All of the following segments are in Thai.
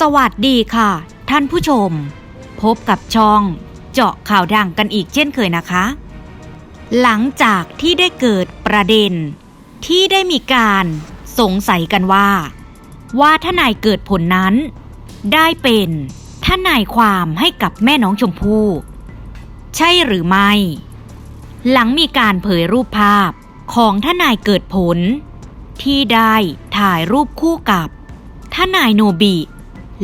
สวัสดีค่ะ ท่านผู้ชม พบกับช่อง เจาะข่าวดังกันอีกเช่นเคยนะคะ หลังจากที่ได้เกิดประเด็น ที่ได้มีการสงสัยกันว่า ว่าทนายเกิดผลนั้น ได้เป็นทนายความให้กับแม่น้องชมพู่ใช่หรือไม่ หลังมีการเผยรูปภาพของทนายเกิดผล ที่ได้ถ่ายรูปคู่กับทนายโนบิ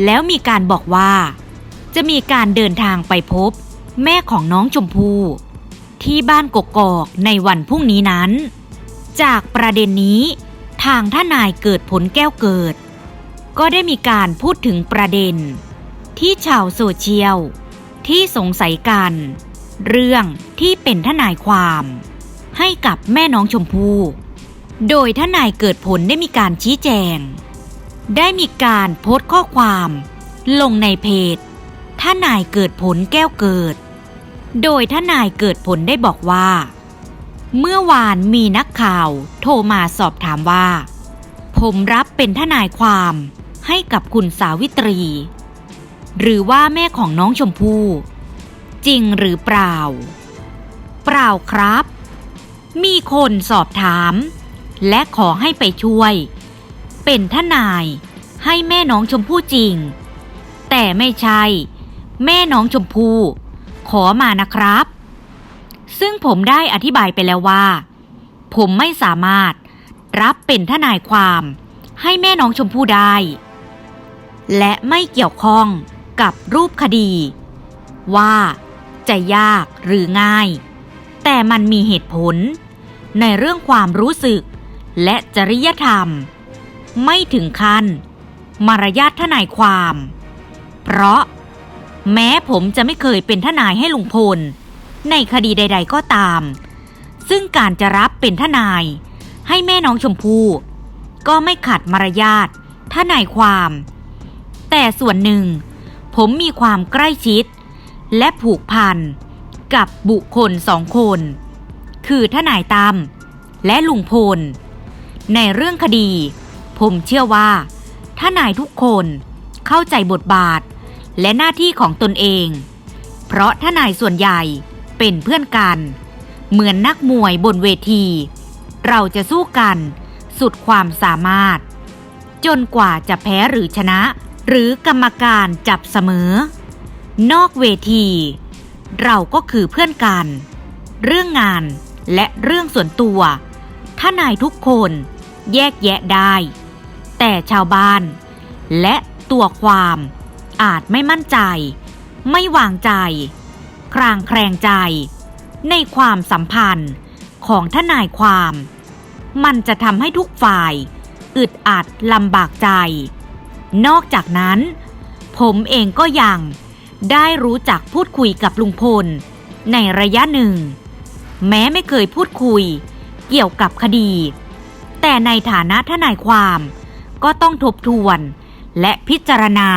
แล้วมีการบอกว่า จะมีการเดินทางไปพบ แม่ของน้องชมพู่ที่บ้านกกอกในวันพรุ่งนี้นั้น จากประเด็นนี้ ทางท่านายเกิดผลแก้วเกิด ก็ได้มีการพูดถึงประเด็น ที่ชาวโซเชียล ที่สงสัยกัน เรื่องที่เป็นทนายความ ให้กับแม่น้องชมพู่โดยทนายเกิดผลได้มีการชี้แจง ได้มีการโพสต์ข้อความ ลงในเพจท่านายเกิดผลแก้วเกิด โดยท่านายเกิดผลได้บอกว่า เมื่อวานมีนักข่าวโทรมาสอบถามว่า ผมรับเป็นทนายความให้กับคุณสาวิตรี หรือว่าแม่ของน้องชมพู่จริงหรือเปล่า เปล่าครับ มีคนสอบถาม และขอให้ไปช่วย เป็นทนาย ให้แม่น้องชมพู่จริง แต่ไม่ใช่ แม่น้องชมพู่ขอมานะครับ ซึ่งผมได้อธิบายไปแล้วว่า ผมไม่สามารถรับเป็นทนายความให้แม่น้องชมพู่ได้ และไม่เกี่ยวข้องกับรูปคดี ว่าจะยากหรือง่าย แต่มันมีเหตุผล ในเรื่องความรู้สึกและจริยธรรม ไม่ถึงขั้น มารยาททนายความ เพราะ แม้ผมจะไม่เคยเป็นทนายให้ลุงพล ในคดีใด ๆ ก็ตาม ซึ่งการจะรับเป็นทนาย ให้แม่น้องชมพู่ก็ไม่ขัดมารยาททนายความ แต่ส่วนหนึ่ง ผมมีความใกล้ชิด และผูกพัน กับบุคคลสองคน คือทนายตั้มและลุงพล ในเรื่องคดี ผมเชื่อว่าทนายทุกคนเข้าใจบทบาทและหน้าที่ของตนเอง เพราะทนายส่วนใหญ่เป็นเพื่อนกัน เหมือนนักมวยบนเวที เราจะสู้กันสุดความสามารถ จนกว่าจะแพ้หรือชนะ หรือกรรมการจับเสมอ นอกเวที เราก็คือเพื่อนกัน เรื่องงานและเรื่องส่วนตัวทนายทุกคนแยกแยะได้ แต่ชาวบ้าน และตัวความอาจไม่มั่นใจ ไม่วางใจ คลางแคลงใจ ในความสัมพันธ์ของทนายความ มันจะทำให้ทุกฝ่าย อึดอัดลำบากใจ นอกจากนั้น ผมเองก็ยังได้รู้จักพูดคุยกับลุงพล ในระยะหนึ่ง แม้ไม่เคยพูดคุย เกี่ยวกับคดี แต่ในฐานะทนายความ ก็ต้องทบทวนและพิจารณา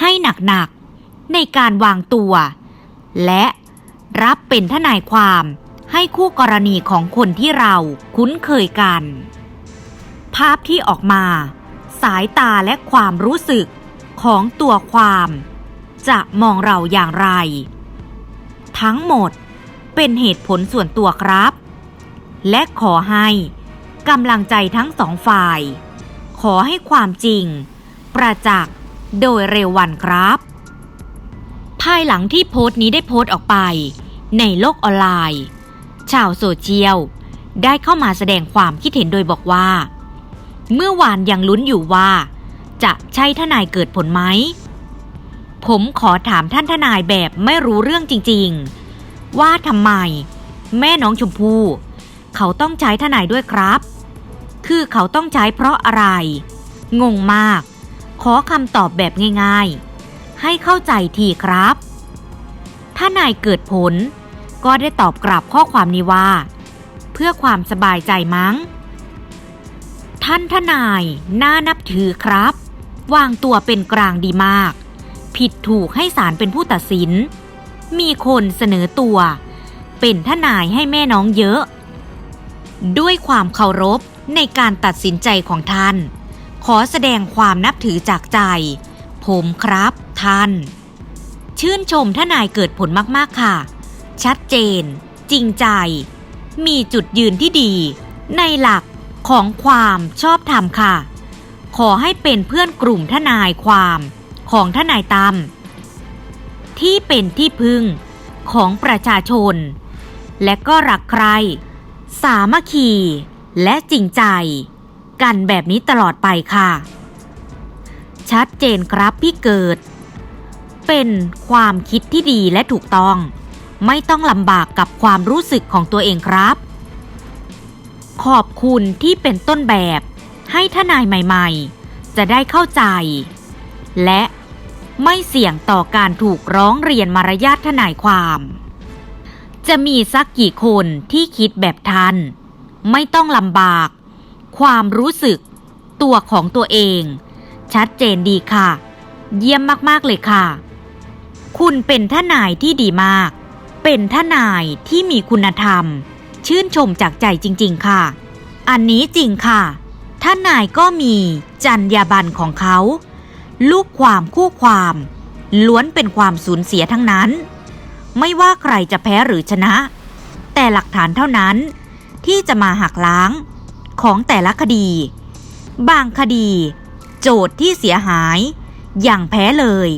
ให้หนักๆในการวางตัว และรับเป็นทนายความให้คู่กรณีของคนที่เราคุ้นเคยกัน ภาพที่ออกมา สายตาและความรู้สึกของตัวความ จะมองเราอย่างไร ทั้งหมดเป็นเหตุผลส่วนตัวครับ และขอให้กำลังใจทั้งสองฝ่าย ขอให้ความจริง ประจักษ์โดยเร็ววันครับ ภายหลังที่โพสต์นี้ได้โพสต์ออกไป ในโลกออนไลน์ ชาวโซเชียล ได้เข้ามาแสดงความคิดเห็นโดยบอกว่า เมื่อวานยังลุ้นอยู่ว่า จะใช่ทนายเกิดผลไหม ผมขอถามท่านทนายแบบไม่รู้เรื่องจริง ๆ ว่าทำไม แม่น้องชมพู่เขาต้องใช้ทนายด้วยครับ คือเขาต้องใช้เพราะอะไร งงมาก ขอคำตอบแบบง่ายๆ ให้เข้าใจทีครับ ถ้านายเกิดผล ก็ได้ตอบกลับข้อความนี้ว่า เพื่อความสบายใจมั้ง ท่านทนายน่านับถือครับ วางตัวเป็นกลางดีมาก ผิดถูกให้ศาลเป็นผู้ตัดสิน มีคนเสนอตัว เป็นทนายให้แม่น้องเยอะด้วยความเคารพ ในการตัดสินใจของท่าน ขอแสดงความนับถือจากใจ ผมครับท่าน ชื่นชมท่านายเกิดผลมากๆค่ะ ชัดเจน จริงใจ มีจุดยืนที่ดี ในหลักของความชอบธรรมค่ะ ขอให้เป็นเพื่อนกลุ่มทนายความของทนายตั้มที่เป็นที่พึ่งของประชาชน และก็รักใคร สามัคคี และจริงใจ กันแบบนี้ตลอดไปค่ะ ชัดเจนครับพี่เกิด เป็นความคิดที่ดีและถูกต้อง ไม่ต้องลำบากกับความรู้สึกของตัวเองครับ ขอบคุณที่เป็นต้นแบบ ให้ทนายใหม่ๆ จะได้เข้าใจ และไม่เสี่ยงต่อการถูกร้องเรียนมารยาททนายความ จะมีสักกี่คนที่คิดแบบทัน ไม่ต้องลำบาก ความรู้สึก ตัวของตัวเอง ชัดเจนดีค่ะ เยี่ยมมากๆเลยค่ะ คุณเป็นทนายที่ดีมาก เป็นทนายที่มีคุณธรรม ชื่นชมจากใจจริง ๆ ค่ะ อันนี้จริงค่ะทนายก็มีจรรยาบรรณของเขา ลูกความคู่ความ ล้วนเป็นความสูญเสียทั้งนั้น ไม่ว่าใครจะแพ้หรือชนะ แต่หลักฐานเท่านั้น ที่จะมาหักล้าง ของแต่ละคดี บางคดี โจทย์ที่เสียหาย อย่างแพ้เลย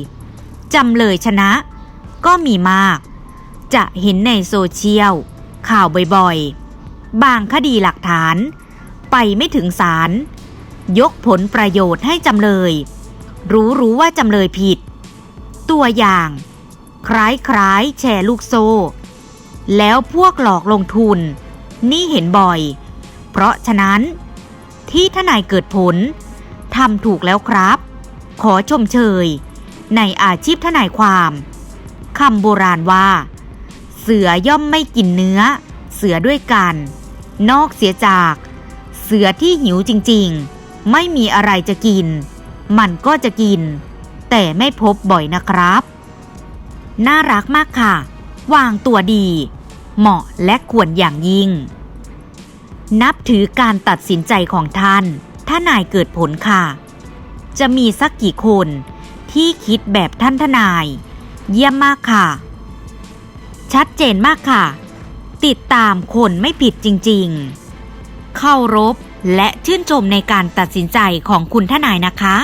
จำเลยชนะ ก็มีมาก จะเห็นในโซเชียล ข่าวบ่อยๆ บางคดีหลักฐาน ไปไม่ถึงศาลยกผลประโยชน์ให้จำเลย รู้รู้ว่าจำเลยผิด ตัวอย่าง คล้ายๆแชร์ลูกโซ่ แล้วพวกหลอกลงทุน นี่เห็นบ่อย เพราะฉะนั้น ที่ทนายเกิดผลทำถูกแล้วครับ ขอชมเชย ในอาชีพทนายความคำโบราณว่า เสือย่อมไม่กินเนื้อ เสือด้วยกัน นอกเสียจาก เสือที่หิวจริงๆ ไม่มีอะไรจะกิน มันก็จะกิน แต่ไม่พบบ่อยนะครับ น่ารักมากค่ะ วางตัวดี เหมาะและควรอย่างยิ่ง นับถือการตัดสินใจของท่าน ถ้านายเกิดผลค่ะ จะมีสักกี่คนที่คิดแบบท่านทนาย เยี่ยมมากค่ะ ชัดเจนมากค่ะ ติดตามคนไม่ผิดจริงๆเคารพและชื่นชมในการตัดสินใจของคุณทนายนะคะ